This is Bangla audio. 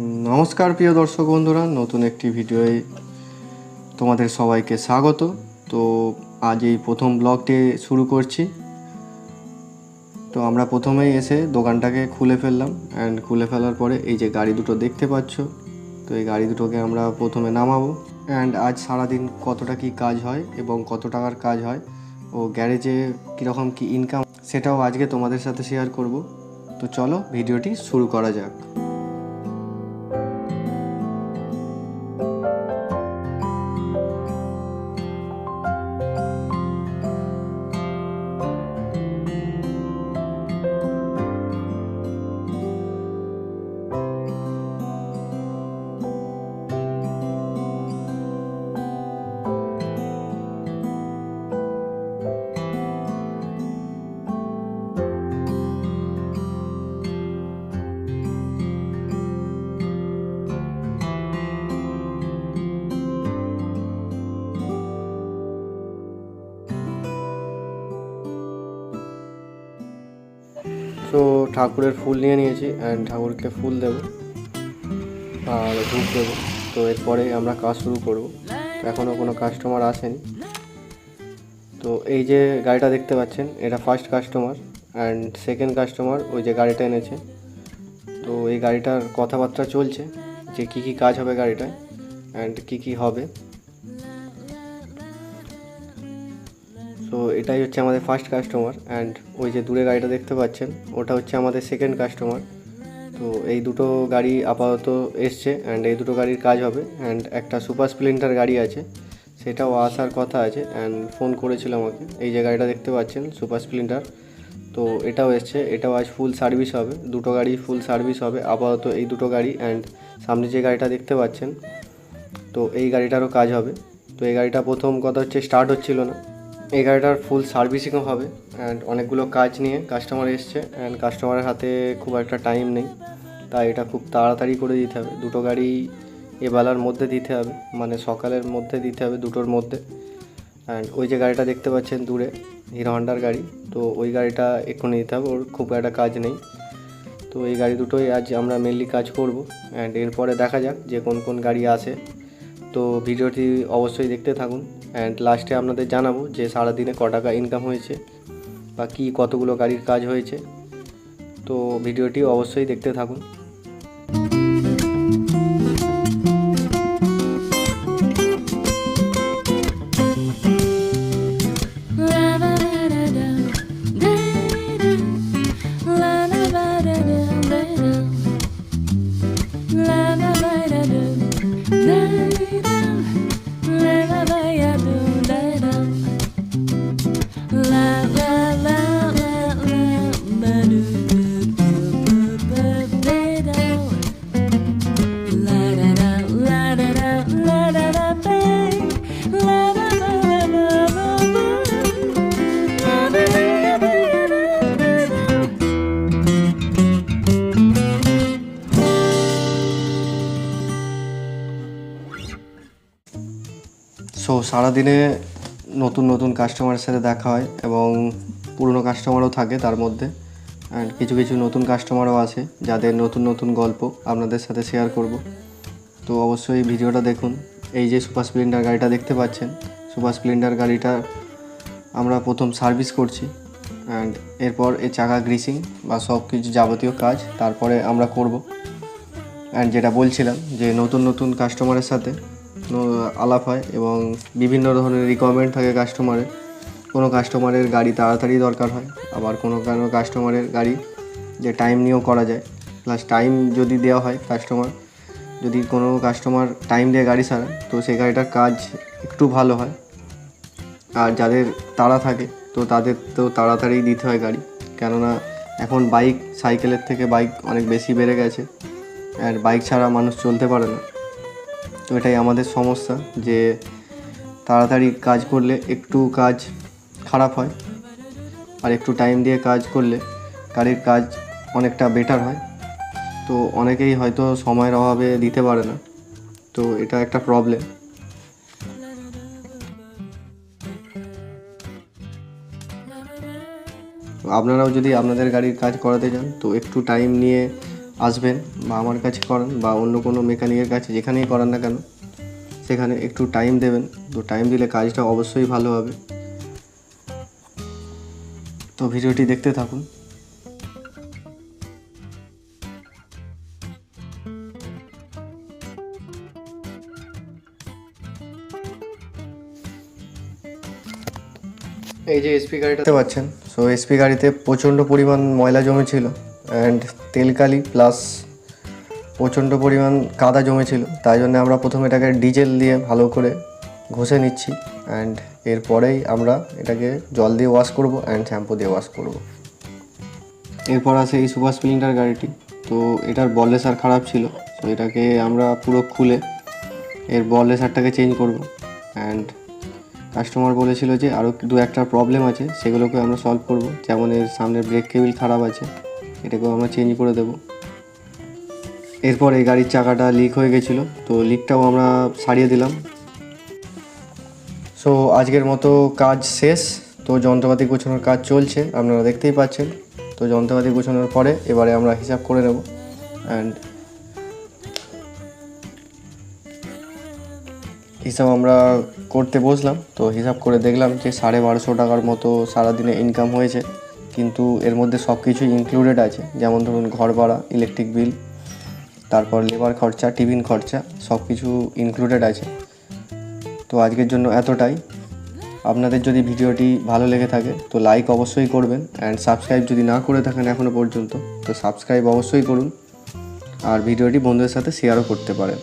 নমস্কার, প্রিয় দর্শক বন্ধুরা। নতুন একটি ভিডিওয়ে তোমাদের সবাইকে স্বাগত। তো আজ এই প্রথম ব্লগটি শুরু করছি। তো আমরা প্রথমেই এসে দোকানটাকে খুলে ফেললাম অ্যান্ড খুলে ফেলার পরে এই যে গাড়ি দুটো দেখতে পাচ্ছ, তো এই গাড়ি দুটোকে আমরা প্রথমে নামাবো অ্যান্ড আজ সারাদিন কতটা কি কাজ হয় এবং কত টাকার কাজ হয় ও গ্যারেজে কীরকম কি ইনকাম সেটাও আজকে তোমাদের সাথে শেয়ার করব। তো চলো ভিডিওটি শুরু করা যাক। তো ঠাকুরের ফুল নিয়ে নিয়েছি অ্যান্ড ঠাকুরকে ফুল দেব, আর ধূপ দেবো। তো এরপরে আমরা কাজ শুরু করব। এখনও কোনো কাস্টমার আসেনি। তো এই যে গাড়িটা দেখতে পাচ্ছেন, এটা first customer and second customer ওই যে গাড়িটা এনেছে। তো এই গাড়িটার কথাবার্তা চলছে যে কী কী কাজ হবে গাড়িটায় অ্যান্ড কী কী হবে। এটাই হচ্ছে আমাদের ফার্স্ট কাস্টমার অ্যান্ড ওই যে দূরে গাড়িটা দেখতে পাচ্ছেন, ওটা হচ্ছে আমাদের সেকেন্ড কাস্টমার তো এই দুটো গাড়ি আপাতত এসছে অ্যান্ড এই দুটো গাড়ির কাজ হবে অ্যান্ড একটা সুপার স্প্লেন্ডার গাড়ি আছে, সেটাও আসার কথা আছে অ্যান্ড ফোন করেছিল আমাকে। এই যে গাড়িটা দেখতে পাচ্ছেন সুপার স্প্লেন্ডার তো এটাও এসছে, এটাও আজ ফুল সার্ভিস হবে, দুটো গাড়ি ফুল সার্ভিস হবে, আপাতত এই দুটো গাড়ি অ্যান্ড সামনে যে গাড়িটা দেখতে পাচ্ছেন, তো এই গাড়িটারও কাজ হবে। তো এই গাড়িটা প্রথম কথা হচ্ছে স্টার্ট হচ্ছিল না। এই গাড়িটার ফুল সার্ভিসিংও হবে অ্যান্ড অনেকগুলো কাজ নিয়ে কাস্টমার এসছে অ্যান্ড কাস্টমারের হাতে খুব একটা টাইম নেই। তাই এটা খুব তাড়াতাড়ি করে দিতে হবে। দুটো গাড়ি এ বেলার মধ্যে দিতে হবে মানে সকালের মধ্যে দিতে হবে দুটোর মধ্যে। অ্যান্ড ওই যে গাড়িটা দেখতে পাচ্ছেন দূরে, হিরো হন্ডার গাড়ি, তো ওই গাড়িটা এক্ষুনি দিতে হবে, ওর খুব একটা কাজ নেই। তো এই গাড়ি দুটোই আজ আমরা মেনলি কাজ করব। অ্যান্ড এরপরে দেখা যাক যে কোন কোন গাড়ি আসে। তো ভিডিওটি অবশ্যই দেখতে থাকুন। অ্যান্ড লাস্টে আপনাদের জানাব যে সারাদিনে ক টাকা ইনকাম হয়েছে বা কী কতগুলো গাড়ির কাজ হয়েছে। তো ভিডিওটি অবশ্যই দেখতে থাকুন। সারাদিনে নতুন নতুন কাস্টমারের সাথে দেখা হয় এবং পুরনো কাস্টমারও থাকে তার মধ্যে। অ্যান্ড কিছু কিছু নতুন কাস্টমারও আছে যাদের নতুন নতুন গল্প আপনাদের সাথে শেয়ার করব। তো অবশ্যই ভিডিওটা দেখুন। এই যে সুপার স্প্লেন্ডার গাড়িটা দেখতে পাচ্ছেন সুপার স্প্লেন্ডার গাড়িটা আমরা প্রথম সার্ভিস করছি। অ্যান্ড এরপর এ চাকা গ্রিসিং বা সব কিছু যাবতীয় কাজ তারপরে আমরা করব। অ্যান্ড যেটা বলছিলাম যে নতুন নতুন কাস্টমারের সাথে আলাপ হয় এবং বিভিন্ন ধরনের রিকোয়ারমেন্ট থাকে কাস্টমারের কোনো কাস্টমারের গাড়ি তাড়াতাড়ি দরকার হয়, আবার কোনো কোনো কাস্টমারের গাড়ি যে টাইম নিয়েও করা যায়। প্লাস টাইম যদি দেওয়া হয় কাস্টমার যদি কোনো কাস্টমার টাইম দিয়ে গাড়ি সারায় তো সেই গাড়িটার কাজ একটু ভালো হয়। আর যাদের তাড়া থাকে, তো তাদের তো তাড়াতাড়ি দিতে হয় গাড়ি। কেননা এখন বাইক সাইকেলের থেকে বাইক অনেক বেশি বেড়ে গেছে। আর বাইক ছাড়া মানুষ চলতে পারে না। তো এটাই আমাদের সমস্যা যে তাড়াতাড়ি কাজ করলে একটু কাজ খারাপ হয় আর একটু টাইম দিয়ে কাজ করলে গাড়ির কাজ অনেকটা বেটার হয়। তো অনেকেই হয়তো সময়ের অভাবে দিতে পারে না। তো এটা একটা প্রবলেম আপনারাও যদি আপনাদের গাড়ির কাজ করাতে চান, তো একটু টাইম নিয়ে আসবেন বা আমার কাছে করান বা অন্য কোনো মেকানিকের কাছে যেখানেই করান না কেন সেখানে একটু টাইম দেবেন। তো টাইম দিলে কাজটা অবশ্যই ভালো হবে। তো ভিডিওটি দেখতে থাকুন। এই যে এসপি গাড়িটা দেখতে পাচ্ছেন। সো এসপি গাড়িতে প্রচণ্ড পরিমাণ ময়লা জমেছিল। অ্যান্ড তেলকালি প্লাস প্রচণ্ড পরিমাণ কাদা জমেছিল। তাই জন্য আমরা প্রথমে এটাকে ডিজেল দিয়ে ভালো করে ঘষে নিচ্ছি অ্যান্ড এরপরেই আমরা এটাকে জল দিয়ে ওয়াশ করব অ্যান্ড শ্যাম্পু দিয়ে ওয়াশ করব। এরপর আছে এই সুপার স্প্লেন্ডার গাড়িটি। তো এটার বলেসার খারাপ ছিল, তো এটাকে আমরা পুরো খুলে এর বলেসারটাকে চেঞ্জ করব। অ্যান্ড কাস্টমার বলেছিল যে আরও দু একটা প্রবলেম আছে, সেগুলোকে আমরা সলভ করব। যেমন এর সামনের ব্রেক কেবিল খারাপ আছে এটাকেও আমরা চেঞ্জ করে দেবো। এরপর এই গাড়ির চাকাটা লিক হয়ে গেছিল, তো লিকটাও আমরা সারিয়ে দিলাম। সো আজকের মতো কাজ শেষ। তো যন্ত্রপাতি গোছানোর কাজ চলছে, আপনারা দেখতেই পাচ্ছেন। তো যন্ত্রপাতি গোছানোর পরে এবারে আমরা হিসাব করে নেব। অ্যান্ড হিসাব আমরা করতে বসলাম, তো হিসাব করে দেখলাম যে সাড়ে বারোশো টাকার মতো সারাদিনে ইনকাম হয়েছে। কিন্তু এর মধ্যে সব কিছুই ইনক্লুডেড আছে। যেমন ধরুন ঘর ভাড়া ইলেকট্রিক বিল তারপর লেবার খরচা, টিফিন খরচা, সব কিছু ইনক্লুডেড আছে। তো আজকের জন্য এতটাই। আপনাদের যদি ভিডিওটি ভালো লেগে থাকে, তো লাইক অবশ্যই করবেন অ্যান্ড সাবস্ক্রাইব যদি না করে থাকেন এখনও পর্যন্ত, তো সাবস্ক্রাইব অবশ্যই করুন। আর ভিডিওটি বন্ধুদের সাথে শেয়ারও করতে পারেন।